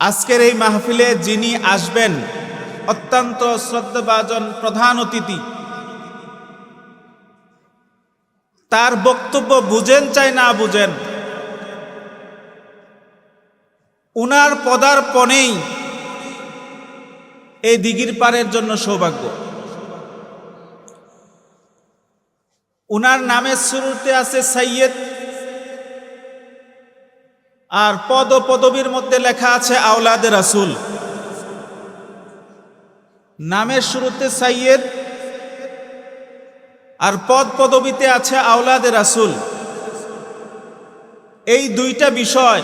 আজকের এই মাহফিলে যিনি আসবেন, অত্যন্ত শ্রদ্ধাভাজন প্রধান অতিথি। তার বক্তব্য বুঝেন চাই না বুঝেন। উনার পদার্পণেই এই দিঘির পারের জন্য সৌভাগ্য। উনার নামের শুরুতে আছে সৈয়দ আর পদ পদবীর মধ্যে লেখা আছে আওলাদে রাসুল। নামের শুরুতে সাইয়েদ, আর পদ পদবীতে আছে আওলাদে রাসুল। এই দুইটা বিষয়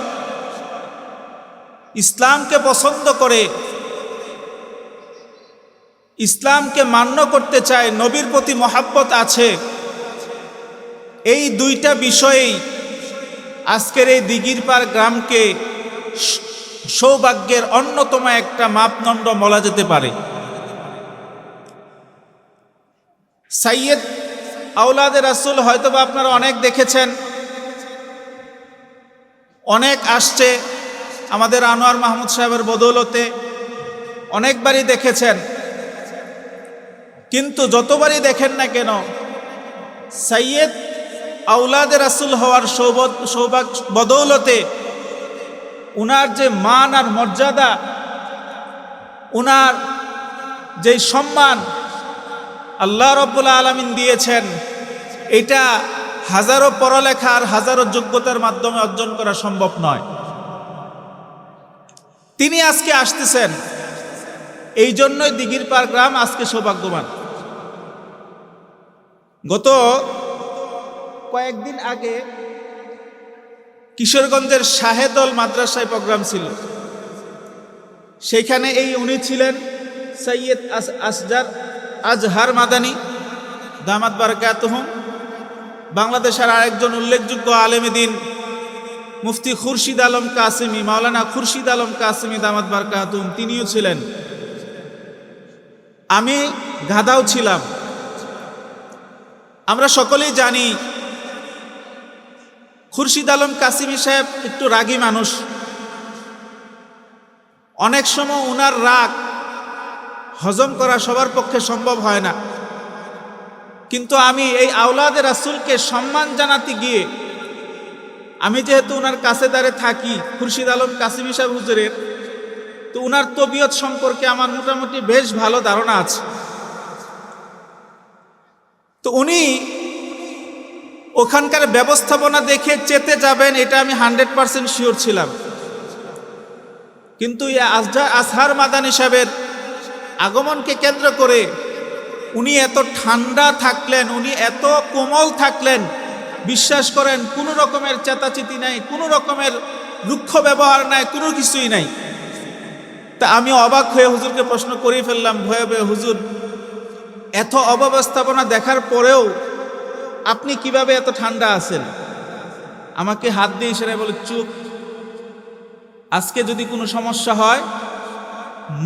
ইসলামকে পছন্দ করে, ইসলামকে মান্য করতে চায়, নবীর প্রতি মহাব্বত আছে। এই দুইটা বিষয়েই আজকের এই দিঘির পার গ্রামকে সৌভাগ্যের অন্যতম একটা মাপদণ্ড বলা যেতে পারে। সাইয়েদ আউলাদের রাসুল হয়তোবা আপনারা অনেক দেখেছেন, অনেক আসছে আমাদের আনোয়ার মাহমুদ সাহেবের বদৌলতে, অনেকবারই দেখেছেন। কিন্তু যতবারই দেখেন না কেন, সাইয়েদ আউলাদে রাসুল হওয়ার সৌভাগ্য, বদৌলতে উনার যে মান আর মর্যাদা, উনার যে সম্মান আল্লাহ রব্বুল আলমিন দিয়েছেন, এটা হাজারো পড়ালেখা আর হাজারো যোগ্যতার মাধ্যমে অর্জন করা সম্ভব নয়। তিনি আজকে আসতেছেন, এই জন্যই দিঘির পার গ্রাম আজকে সৌভাগ্যবান। গত কয়েকদিন আগে কিশোরগঞ্জের শাহেদল মাদ্রাসায় প্রোগ্রাম ছিল। সেইখানে এই উনি ছিলেন সৈয়দ আস আসজার আজহার মাদানি, দামাত বারকাতহুম বাংলাদেশের আরেকজন উল্লেখযোগ্য আলেমে দিন মুফতি খুরশিদ আলম কাসিমি, মাওলানা খুরশিদ আলম কাসিমি, দামাত বারকাতুম তিনিও ছিলেন। আমি গাদাও ছিলাম। আমরা সকলেই জানি খুরশিদ আলম কাসিমি সাহেব একটু রাগী মানুষ। অনেক সময় উনার রাগ হজম করা সবার পক্ষে সম্ভব হয় না। কিন্তু আমি এই আওলাদের রাসুলকে সম্মান জানাতে গিয়ে আমি যেহেতু উনার কাছে দাঁড়ে থাকি, খুরশিদ আলম কাসিমি সাহেব হুজুরের, তো উনার তবিয়ত সম্পর্কে আমার মোটামুটি বেশ ভালো ধারণা আছে। তো উনি ওখানকার ব্যবস্থাপনা দেখে চেতে যাবেন, এটা আমি হান্ড্রেড পারসেন্ট শিওর ছিলাম। কিন্তু আসহার মাদানী সাহেবের আগমনকে কেন্দ্র করে উনি এত ঠান্ডা থাকলেন, উনি এত কোমল থাকলেন, বিশ্বাস করেন কোনো রকমের চেতাচিতি নাই, কোনো রকমের রুক্ষ ব্যবহার নাই, কোনো কিছুই নাই। তা আমি অবাক হয়ে হুজুরকে প্রশ্ন করেই ফেললাম, ভয়ে ভয়ে, হুজুর, এত অব্যবস্থাপনা দেখার পরেও আপনি কীভাবে এত ঠান্ডা আছেন? আমাকে হাত দিয়ে ইশারায় বলে, চুপ। আজকে যদি কোনো সমস্যা হয়,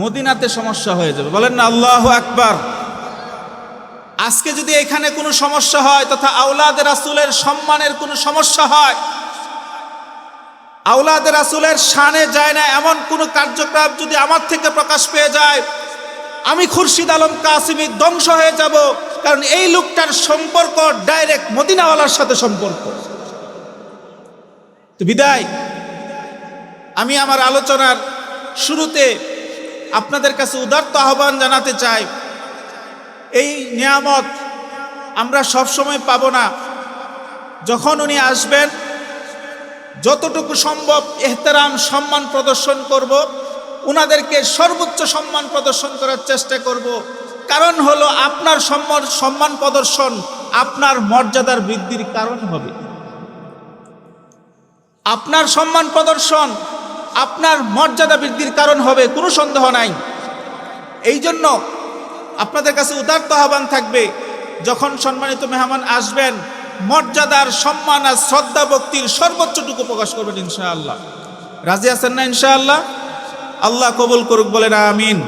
মদিনাতে সমস্যা হয়ে যাবে। বলেন না, আল্লাহ আকবার। আজকে যদি এখানে কোনো সমস্যা হয়, তথা আউলাদের রাসুলের সম্মানের কোনো সমস্যা হয় আউলাদের রাসুলের শানে যায় না এমন কোনো কার্যক্রম যদি আমার থেকে প্রকাশ পেয়ে যায়, আমি খুরশিদ আলম কাসিমি ধ্বংস হয়ে যাব। কারণ এই লোকটার সম্পর্ক ডাইরেক্ট মদিনাওয়ালার সাথে সম্পর্ক। তো বিদায়। আমি আমার আলোচনার শুরুতে আপনাদের কাছে উদার্ত আহ্বান জানাতে চাই। এই নিয়ামত আমরা সব সময় পাবো না। যখন উনি আসবেন, যতটুকু সম্ভব এহতারাম সম্মান প্রদর্শন করব, উনাদেরকে সর্বোচ্চ সম্মান প্রদর্শন করার চেষ্টা করব। কারণ হলো আপনার সম্মান সম্মান প্রদর্শন আপনার মর্যাদার বৃদ্ধির কারণ হবে। আপনার সম্মান প্রদর্শন আপনার মর্যাদা বৃদ্ধির কারণ হবে, কোনো সন্দেহ নাই। এই জন্য আপনাদের কাছে উদার্ত আহ্বান থাকবে, যখন সম্মানিত মেহমান আসবেন, মর্যাদার সম্মান আর শ্রদ্ধা ভক্তির সর্বোচ্চটুকু প্রকাশ করবেন ইনশাআল্লাহ। রাজি আছেন না ইনশাআল্লাহ? আল্লাহ কবুল করুক, বলেন আমিন।